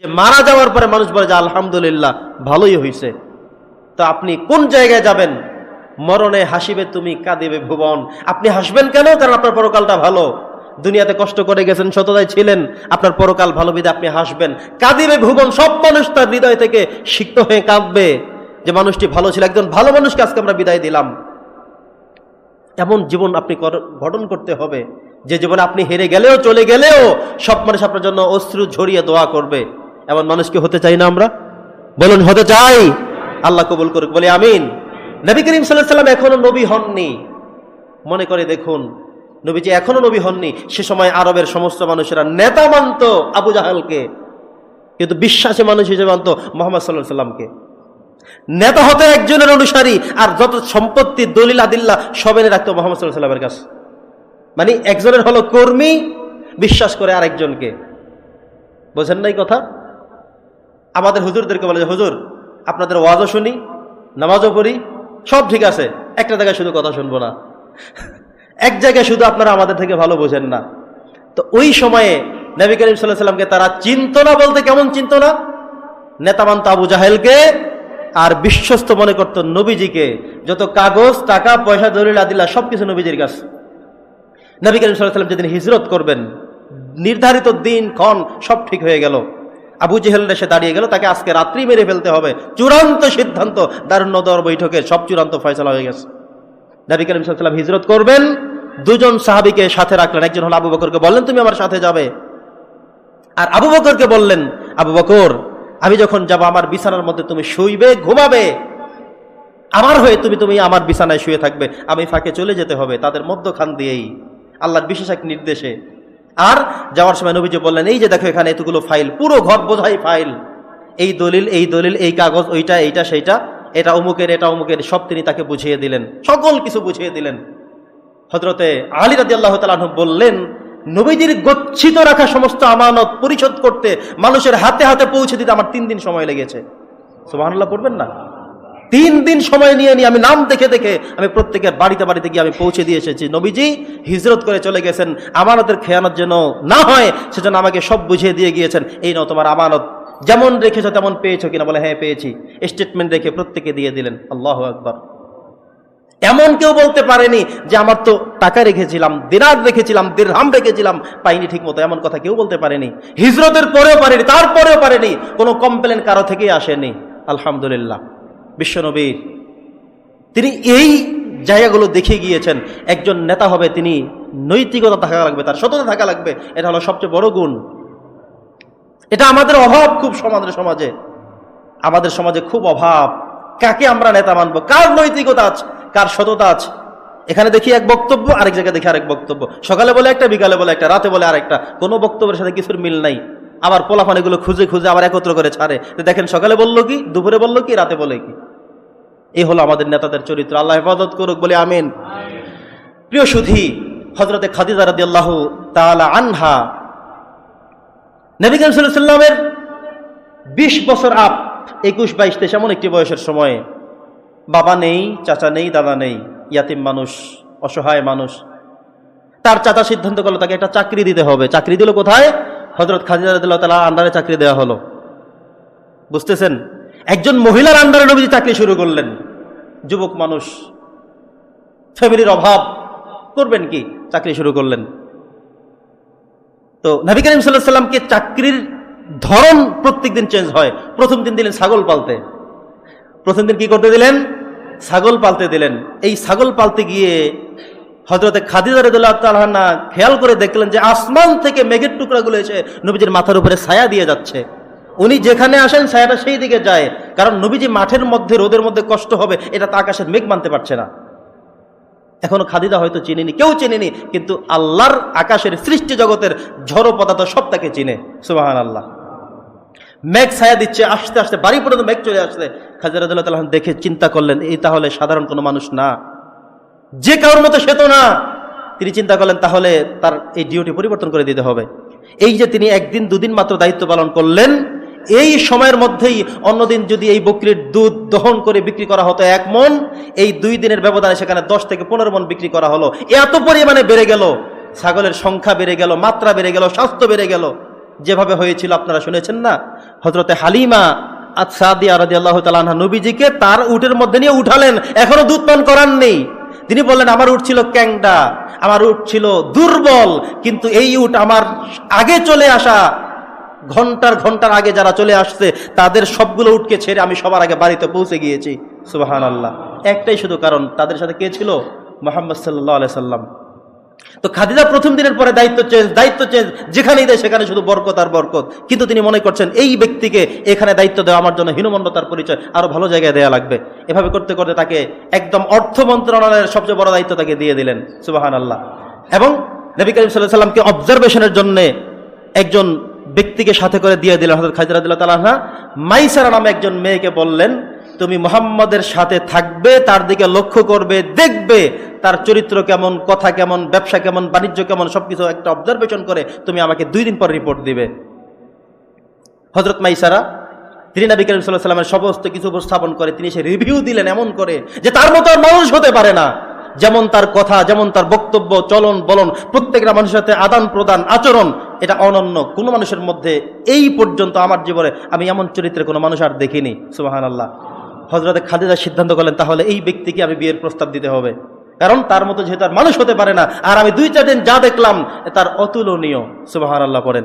যে মারা যাওয়ার পরে মানুষ বলে যে, আলহামদুলিল্লাহ, ভালোই হইছে। তো আপনি কোন জায়গায় যাবেন? মরণে হাসিবে তুমি, কাঁদিবে ভুবন। আপনি হাসবেন কেন? কারণ আপনার পরকালটা ভালো। দুনিয়াতে কষ্ট করে গেছেন শতদায় ছিলেন। আপনার পরকাল ভালো বিধে আপনি হাসবেন। কাঁদিবে ভুবন, সব মানুষ তার হৃদয় থেকে সিক্ত হয়ে কাঁদবে যে, মানুষটি ভালো ছিল, একজন ভালো মানুষকে আজকে আমরা বিদায় দিলাম। এমন জীবন আপনি গঠন করতে হবে। যে জীবনে আপনি হেরে গেলেও, চলে গেলেও সব মানুষ আপনার জন্য অশ্রু ঝরিয়ে দোয়া করবে। এমন মানুষকে হতে চাই না আমরা। বলুন, হতে চাই। আল্লাহ কবুল করুক, বলে আমিন। নবী করিম সাল্লাহ সাল্লাম এখনও নবী হননি। মনে করে দেখুন, নবীজি এখনও নবী হননি। সে সময় আরবের সমস্ত মানুষেরা নেতা মানত আবু জাহালকে। কিন্তু বিশ্বাসী মানুষ হিসেবে মানত মোহাম্মদ সাল্লাহ সাল্লামকে নেতা হতে একজনের অনুসারী, আর যত সম্পত্তি, দলিল, আদিল্লা সবেনে রাখতো মোহাম্মদ সাল্লাহ সাল্লামের কাছে। মানে একজনের হলো কর্মী, বিশ্বাস করে আরেকজনকে। বোঝেন নাই কথা? আমাদের হুজুরদেরকে বলে যে, হুজুর, আপনাদের ওয়াজও শুনি, নামাজও পড়ি, সব ঠিক আছে, একটা জায়গায় শুধু কথা শুনব না। এক জায়গায় শুধু আপনারা আমাদের থেকে ভালো বোঝেন না। তো ওই সময়ে নবী করিম সাল্লাহ সাল্লামকে তারা চিনত না বলতে কেমন চিনত না? নেতা মানত আবু জাহেলকে আর বিশ্বস্ত মনে করত নবীজিকে। যত কাগজ, টাকা, পয়সা, দলিল আদিল্লা সবকিছু নবীজির কাছে। নবী করিম সাল্লাহ সাল্লাম যেদিন হিজরত করবেন, নির্ধারিত দিন, ক্ষণ, সব ঠিক হয়ে গেল। আবু জেহেল এসে দাঁড়িয়ে গেল, তাকে আজকে রাত্রি মেরে ফেলতে হবে। চূড়ান্ত সিদ্ধান্ত দারুণ দর বৈঠকের সব চূড়ান্ত ফয়সলা হয়ে গেছে। নবী করিম সাল্লাম হিজরত করবেন, দুজন সাহাবিকে সাথে রাখলেন। একজন হলো আবু বকরকে বললেন, তুমি আমার সাথে যাবে। আর আবু বকরকে বললেন, আবু বকর, আমি যখন যাব আমার বিছানার মধ্যে তুমি শুইবে, ঘুমাবে। আমার হয়ে তুমি তুমি আমার বিছানায় শুয়ে থাকবে। আমি ফাঁকে চলে যেতে হবে, তাদের মধ্যখান দিয়েই। আল্লাহর বিশেষ এক নির্দেশে আর যাওয়ার সময় নবীজি বললেন, এই যে দেখো এখানে এতগুলো ফাইল, পুরো ঘর বোঝাই ফাইল। এই দলিল এই দলিল, এই কাগজ, ওইটা, এইটা, সেইটা, এটা অমুকের এটা অমুকের, সব তিনি তাকে বুঝিয়ে দিলেন, সকল কিছু বুঝিয়ে দিলেন। হজরতে আলী রাজি আল্লাহ তালাহ বললেন, নবীজির গচ্ছিত রাখা সমস্ত আমানত পরিশোধ করতে মানুষের হাতে হাতে পৌঁছে দিতে আমার তিন দিন সময় লেগেছে। সুবহানাল্লাহ পড়বেন না? তিন দিন সময় নিয়ে নিয়ে আমি নাম দেখে দেখে আমি প্রত্যেকের বাড়িতে বাড়িতে গিয়ে আমি পৌঁছে দিয়ে এসেছি। নবীজি হিজরত করে চলে গেছেন। আমানতের খেয়ানত যেন না হয়, সেজন্য আমাকে সব বুঝিয়ে দিয়ে গিয়েছেন, এই নাও তোমার আমানত। যেমন রেখেছো তেমন পেয়েছ কিনা? বলে হ্যাঁ পেয়েছি। স্টেটমেন্ট রেখে প্রত্যেকে দিয়ে দিলেন, আল্লাহ আকবর। এমন কেউ বলতে পারেনি যে, আমার তো টাকা রেখেছিলাম, দিনার রেখেছিলাম, দিরহাম রেখেছিলাম, পাইনি ঠিক মতো এমন কথা কেউ বলতে পারেনি। হিজরতের পরেও পারেনি, তারপরেও পারেনি। কোনো কমপ্লেন কারও থেকেই আসেনি। আলহামদুলিল্লাহ। বিশ্বনবীর তিনি এই জায়গাগুলো দেখে গিয়েছেন। একজন নেতা হবে, তিনি নৈতিকতা থাকা লাগবে, তার সততা থাকা লাগবে, এটা হলো সবচেয়ে বড় গুণ। এটা আমাদের অভাব খুব সমাজের সমাজে। আমাদের সমাজে খুব অভাব। কাকে আমরা নেতা মানব? কার নৈতিকতা আছে? কার সততা আছে? এখানে দেখি এক বক্তব্য, আরেক জায়গায় দেখি আরেক বক্তব্য। সকালে বলে একটা, বিকালে বলে একটা, রাতে বলে আরেকটা। কোনো বক্তব্যের সাথে কিছুর মিল নাই। আবার পোলাফান এগুলো খুঁজে খুঁজে আবার একত্র করে ছাড়ে। দেখেন, সকালে বলল কি, দুপুরে বলল কি, রাতে বলে কি? এই হলো আমাদের নেতাদের চরিত্র। আল্লাহ হেফাজত করুক, বলে আমিন। প্রিয় সুধী হজরতে খাদিজা রাদি আল্লাহ তালা আনহা নবী সাল্লামের বিশ বছর আপ, একুশ, বাইশ, তেইশ, এমন একটি বয়সের সময়ে বাবা নেই, চাচা নেই, দাদা নেই, ইয়াতিম মানুষ, অসহায় মানুষ। তার চাচা সিদ্ধান্ত করল তাকে একটা চাকরি দিতে হবে। চাকরি দিল কোথায়? হজরত খাদিজা রাদিয়াল্লাহু তাআলা আন্ডারে চাকরি দেওয়া হলো। বুঝতেছেন? একজন মহিলার আন্ডারে নবীজি চাকরি শুরু করলেন। যুবক মানুষ ফ্যামিলির অভাব, করবেন কি? চাকরি শুরু করলেন। তো নবী করিম সাল্লাহ সাল্লামকে চাকরির ধরন প্রত্যেক দিন চেঞ্জ হয়। প্রথম দিন দিলেন ছাগল পালতে। প্রথম দিন কি করতে দিলেন? ছাগল পালতে দিলেন। এই ছাগল পালতে গিয়ে হজরতে খাদিজা রেদুল্লাহ খেয়াল করে দেখলেন যে আসমান থেকে মেঘের টুকরাগুলো এসে নবীজির মাথার উপরে ছায়া দিয়ে যাচ্ছে। উনি যেখানে আসেন, ছায়াটা সেই দিকে যায়। কারণ নবীজি মাঠের মধ্যে, রোদের মধ্যে কষ্ট হবে, এটা তা আকাশের মেঘ মানতে পারছে না। এখনও খাদিদা হয়তো চিনিনি, কেউ চিনিনি, কিন্তু আল্লাহর আকাশের সৃষ্টি জগতের ঝড়ো পদার্থ সব তাকে চিনে সুবাহান আল্লাহ মেঘ ছায়া দিচ্ছে, আস্তে আস্তে, বাড়ি পর্যন্ত মেঘ চলে আসলে খাজিরাদুল্লাহ তালাহ দেখে চিন্তা করলেন, এই তাহলে সাধারণ কোনো মানুষ না। যে কারোর মতো সে তো না। তিনি চিন্তা করলেন, তাহলে তার এই ডিউটি পরিবর্তন করে দিতে হবে। এই যে তিনি একদিন, দুদিন মাত্র দায়িত্ব পালন করলেন এই সময়ের মধ্যেই অন্যদিন যদি এই বকরির দুধ দহন করে বিক্রি করা হতো এক মন, এই দুই দিনের ব্যবধানে সেখানে দশ থেকে পনেরো মন বিক্রি করা হলো। এত পরিমাণে বেড়ে গেল। ছাগলের সংখ্যা বেড়ে গেল, মাত্রা বেড়ে গেল, স্বাস্থ্য বেড়ে গেল। যেভাবে হয়েছিল আপনারা শুনেছেন না? হজরতে হালিমা রাজি আল্লাহ তালাহা নবীজিকে তার উটের মধ্যে নিয়ে উঠালেন। এখনও দুধ পান করাননি তিনি বললেন, আমার উঠ ছিল ক্যাংডা, আমার উট ছিল দুর্বল, কিন্তু এই উট আমার আগে চলে আসা ঘণ্টার ঘণ্টার আগে যারা চলে আসছে, তাদের সবগুলো উঠকে ছেড়ে আমি সবার আগে বাড়িতে পৌঁছে গিয়েছি। সুবাহান আল্লাহ একটাই শুধু কারণ, তাদের সাথে কে ছিল? মোহাম্মদ সাল্লাহ আলাই সাল্লাম। তো খাদিজা প্রথম দিনের পরে দায়িত্ব চেঞ্জ দায়িত্ব চেঞ্জ, যেখানেই দেয় সেখানে শুধু বরকত আর বরকত। কিন্তু তিনি মনে করছেন, এই ব্যক্তিকে এখানে দায়িত্ব দেওয়া আমার জন্য হীনমন্যতার পরিচয় আরও ভালো জায়গায় দেওয়া লাগবে। এভাবে করতে করতে তাকে একদম অর্থ মন্ত্রণালয়ের সবচেয়ে বড় দায়িত্ব তাকে দিয়ে দিলেন। সুবাহান আল্লাহ এবং নবী করিম সাল্লাহ সাল্লামকে অবজারভেশনের জন্য একজন ব্যক্তিকে সাথে করে দিয়ে দিলেন হজরত খাজরাদুল্লাহ তালাহা মাইসারা নামে একজন মেয়েকে বললেন, তুমি মোহাম্মদের সাথে থাকবে, তার দিকে লক্ষ্য করবে, দেখবে তার চরিত্র কেমন, কথা কেমন, ব্যবসা কেমন, বাণিজ্য কেমন, সবকিছু একটা অবজারভেশন করে তুমি আমাকে দুই দিন পর রিপোর্ট দিবে। হজরত মাইসারা, তিনি নবী করিম সাল্লাহ সাল্লামের সমস্ত কিছু উপস্থাপন করে, তিনি সে রিভিউ দিলেন এমন করে যে তার মতো আর মানুষ হতে পারে না। যেমন তার কথা, যেমন তার বক্তব্য, চলন, বলন, প্রত্যেকটা মানুষের সাথে আদান প্রদান আচরণ এটা অনন্য। কোনো মানুষের মধ্যে এই পর্যন্ত আমার জীবনে আমি এমন চরিত্রে কোনো মানুষ আর দেখিনি। সুবাহান আল্লাহ হজরতে খাদিজা সিদ্ধান্ত করলেন, তাহলে এই ব্যক্তিকে আমি বিয়ের প্রস্তাব দিতে হবে। কারণ তার মতো যেহেতু আর মানুষ হতে পারে না, আর আমি দুই চার দিন যা দেখলাম, তার অতুলনীয়। সুবাহান আল্লাহ পড়েন।